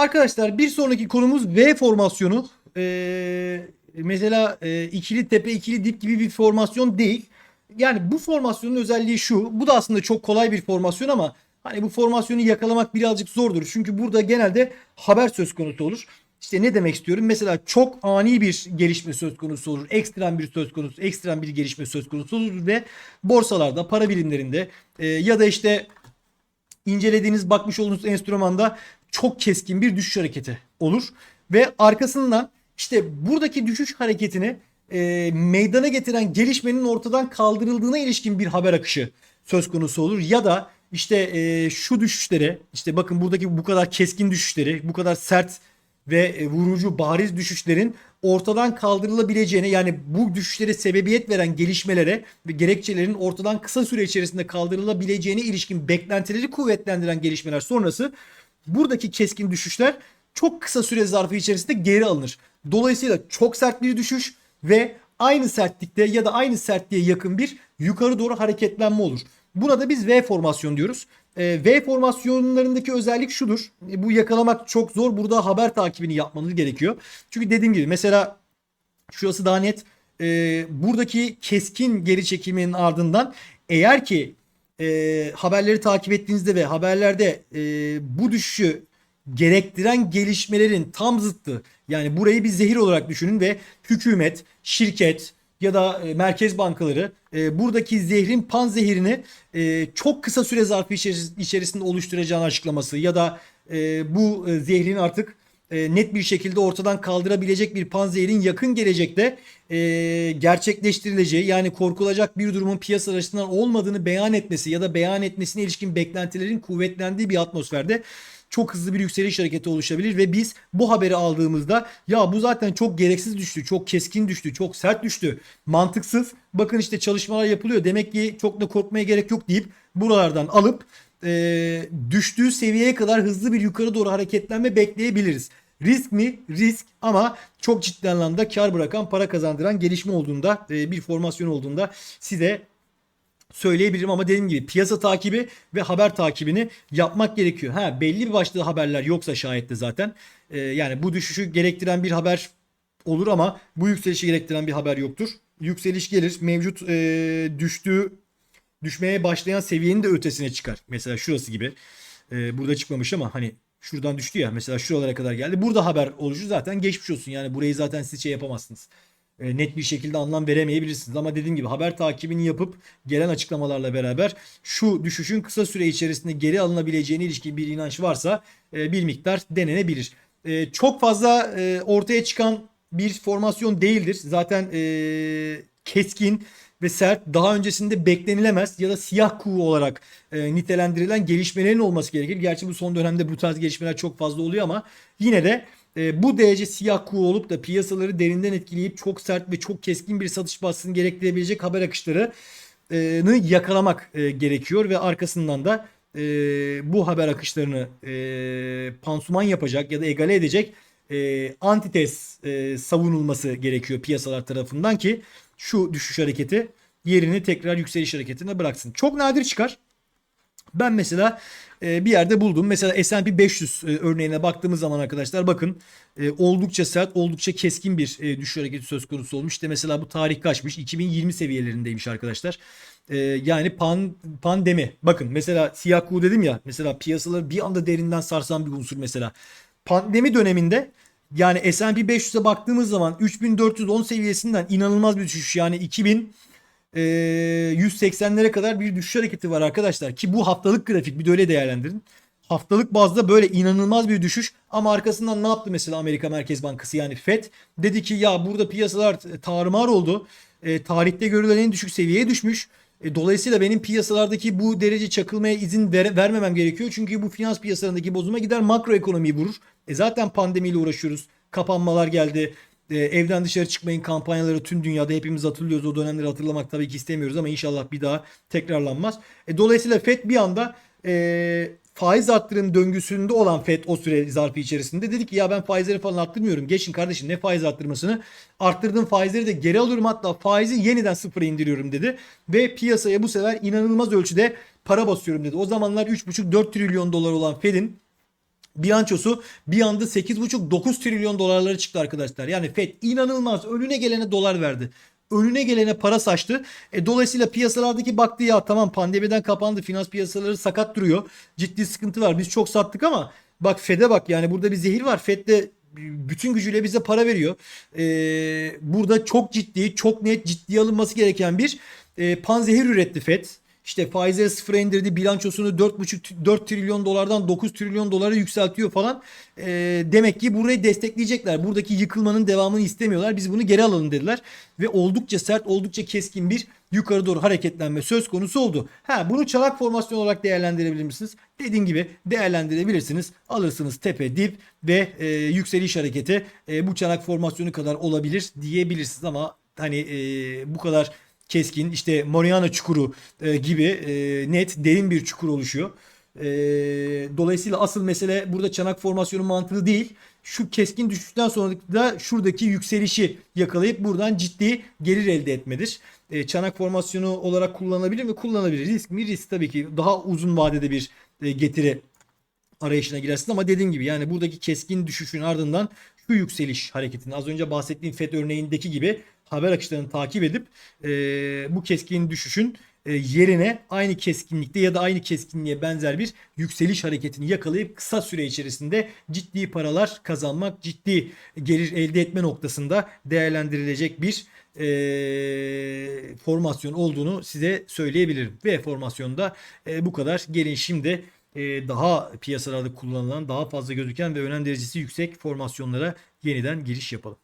Arkadaşlar bir sonraki konumuz V formasyonu. Ee, mesela e, ikili tepe ikili dip gibi bir formasyon değil. Yani bu formasyonun özelliği şu. Bu da aslında çok kolay bir formasyon ama hani bu formasyonu yakalamak birazcık zordur. Çünkü burada genelde haber söz konusu olur. İşte ne demek istiyorum? Mesela çok ani bir gelişme söz konusu olur. Ekstrem bir söz konusu, ekstrem bir gelişme söz konusu olur ve borsalarda, para birimlerinde e, ya da işte incelediğiniz, bakmış olduğunuz enstrümanda çok keskin bir düşüş hareketi olur. Ve arkasından işte buradaki düşüş hareketini e, meydana getiren gelişmenin ortadan kaldırıldığına ilişkin bir haber akışı söz konusu olur. Ya da işte e, şu düşüşlere işte bakın buradaki bu kadar keskin düşüşleri, bu kadar sert ve e, vurucu bariz düşüşlerin ortadan kaldırılabileceğine yani bu düşüşlere sebebiyet veren gelişmelere ve gerekçelerin ortadan kısa süre içerisinde kaldırılabileceğine ilişkin beklentileri kuvvetlendiren gelişmeler sonrası buradaki keskin düşüşler çok kısa süre zarfı içerisinde geri alınır. Dolayısıyla çok sert bir düşüş ve aynı sertlikte ya da aynı sertliğe yakın bir yukarı doğru hareketlenme olur. Buna da biz V formasyon diyoruz. Ee, V formasyonlarındaki özellik şudur. E, Bu yakalamak çok zor. Burada haber takibini yapmanız gerekiyor. Çünkü dediğim gibi mesela şurası daha net. Ee, buradaki keskin geri çekilmenin ardından eğer ki e, haberleri takip ettiğinizde ve haberlerde e, bu düşüşü gerektiren gelişmelerin tam zıttı. Yani burayı bir zehir olarak düşünün ve hükümet, şirket ya da e, merkez bankaları e, buradaki zehrin pan zehirini e, çok kısa süre zarfı içeris- içerisinde oluşturacağını açıklaması ya da e, bu e, zehrin artık e, net bir şekilde ortadan kaldırabilecek bir panzehirin yakın gelecekte e, gerçekleştirileceği yani korkulacak bir durumun piyasa açısından olmadığını beyan etmesi ya da beyan etmesine ilişkin beklentilerin kuvvetlendiği bir atmosferde çok hızlı bir yükseliş hareketi oluşabilir ve biz bu haberi aldığımızda ya bu zaten çok gereksiz düştü, çok keskin düştü, çok sert düştü, mantıksız. Bakın işte çalışmalar yapılıyor. Demek ki çok da korkmaya gerek yok deyip buralardan alıp e, düştüğü seviyeye kadar hızlı bir yukarı doğru hareketlenme bekleyebiliriz. Risk mi? Risk ama çok ciddi anlamda kar bırakan, para kazandıran gelişme olduğunda, e, bir formasyon olduğunda size söyleyebilirim ama dediğim gibi piyasa takibi ve haber takibini yapmak gerekiyor. Ha belli bir başlı haberler yoksa şayet de zaten e, yani bu düşüşü gerektiren bir haber olur ama bu yükselişi gerektiren bir haber yoktur. Yükseliş gelir mevcut e, düştüğü düşmeye başlayan seviyenin de ötesine çıkar. Mesela şurası gibi. E, burada çıkmamış ama hani şuradan düştü ya mesela şuralara kadar geldi. Burada haber oluşu zaten geçmiş olsun. Yani burayı zaten siz şey yapamazsınız. E, net bir şekilde anlam veremeyebilirsiniz. Ama dediğim gibi haber takibini yapıp gelen açıklamalarla beraber şu düşüşün kısa süre içerisinde geri alınabileceğine ilişkin bir inanç varsa e, bir miktar denenebilir. E, çok fazla e, ortaya çıkan bir formasyon değildir. Zaten e, keskin ve sert daha öncesinde beklenilemez ya da siyah kuğu olarak e, nitelendirilen gelişmelerin olması gerekir. Gerçi bu son dönemde bu tarz gelişmeler çok fazla oluyor ama yine de e, bu derece siyah kuğu olup da piyasaları derinden etkileyip çok sert ve çok keskin bir satış baskısını gerektirebilecek haber akışlarını yakalamak e, gerekiyor ve arkasından da e, bu haber akışlarını e, pansuman yapacak ya da egale edecek e, antites e, savunulması gerekiyor piyasalar tarafından ki şu düşüş hareketi yerini tekrar yükseliş hareketine bıraksın. Çok nadir çıkar. Ben mesela e, bir yerde buldum. Mesela S&P 500 e, örneğine baktığımız zaman arkadaşlar bakın e, oldukça sert, oldukça keskin bir e, düşüş hareketi söz konusu olmuş. İşte mesela bu tarih kaçmış? 2020 seviyelerindeymiş arkadaşlar. E, yani pan, pandemi. Bakın mesela siyah kuğu dedim ya. Mesela piyasaları bir anda derinden sarsan bir unsur mesela. Pandemi döneminde yani S&P 500'e baktığımız zaman 3410 seviyesinden inanılmaz bir düşüş. Yani 2000 e, 180'lere kadar bir düşüş hareketi var arkadaşlar. Ki bu haftalık grafik bir de öyle değerlendirin. Haftalık bazda böyle inanılmaz bir düşüş ama arkasından ne yaptı mesela Amerika Merkez Bankası yani FED? Dedi ki ya burada piyasalar tarumar oldu. E, tarihte görülen en düşük seviyeye düşmüş. E, dolayısıyla benim piyasalardaki bu derece çakılmaya izin ver- vermemem gerekiyor. Çünkü bu finans piyasalarındaki bozuma gider makro ekonomiyi vurur. E, zaten pandemiyle uğraşıyoruz. Kapanmalar geldi. E, evden dışarı çıkmayın kampanyaları tüm dünyada hepimiz hatırlıyoruz. O dönemleri hatırlamak tabii ki istemiyoruz ama inşallah bir daha tekrarlanmaz. E, dolayısıyla FED bir anda e, faiz arttırım döngüsünde olan FED o süre zarfı içerisinde dedi ki ya ben faizleri falan arttırmıyorum. Geçin kardeşim ne faiz arttırmasını? Arttırdığım faizleri de geri alıyorum hatta faizi yeniden sıfıra indiriyorum dedi. Ve piyasaya bu sefer inanılmaz ölçüde para basıyorum dedi. O zamanlar 3,5-4 trilyon dolar olan Fed'in bilançosu bir anda 8,5-9 trilyon dolarlara çıktı arkadaşlar. Yani FED inanılmaz önüne gelene dolar verdi. Önüne gelene para saçtı. E, dolayısıyla piyasalardaki baktı ya tamam pandemiden kapandı. Finans piyasaları sakat duruyor. Ciddi sıkıntı var. Biz çok sattık ama bak FED'e bak yani burada bir zehir var. FED de bütün gücüyle bize para veriyor. E, burada çok ciddi, çok net ciddiye alınması gereken bir e, panzehir üretti FED. İşte faizleri sıfıra indirdi. Bilançosunu 4,5 4 trilyon dolardan 9 trilyon dolara yükseltiyor falan. E, demek ki burayı destekleyecekler. Buradaki yıkılmanın devamını istemiyorlar. Biz bunu geri alalım dediler. Ve oldukça sert, oldukça keskin bir yukarı doğru hareketlenme söz konusu oldu. Ha bunu çanak formasyon olarak değerlendirebilir misiniz? Dediğim gibi değerlendirebilirsiniz. Alırsınız tepe dip ve e, yükseliş hareketi e, bu çanak formasyonu kadar olabilir diyebilirsiniz ama hani e, bu kadar keskin işte Moriana çukuru e, gibi e, net derin bir çukur oluşuyor. E, dolayısıyla asıl mesele burada çanak formasyonu mantığı değil. Şu keskin düşüşten sonra da şuradaki yükselişi yakalayıp buradan ciddi gelir elde etmedir. E, çanak formasyonu olarak kullanılabilir mi? Kullanılabilir. Risk mi? Risk tabii ki daha uzun vadede bir e, getiri arayışına girersin ama dediğim gibi yani buradaki keskin düşüşün ardından şu yükseliş hareketini az önce bahsettiğim FED örneğindeki gibi haber akışlarını takip edip e, bu keskin düşüşün e, yerine aynı keskinlikte ya da aynı keskinliğe benzer bir yükseliş hareketini yakalayıp kısa süre içerisinde ciddi paralar kazanmak, ciddi gelir elde etme noktasında değerlendirilecek bir e, formasyon olduğunu size söyleyebilirim. Ve formasyonda e, bu kadar. Gelin şimdi e, daha piyasalarda kullanılan, daha fazla gözüken ve önem derecesi yüksek formasyonlara yeniden giriş yapalım.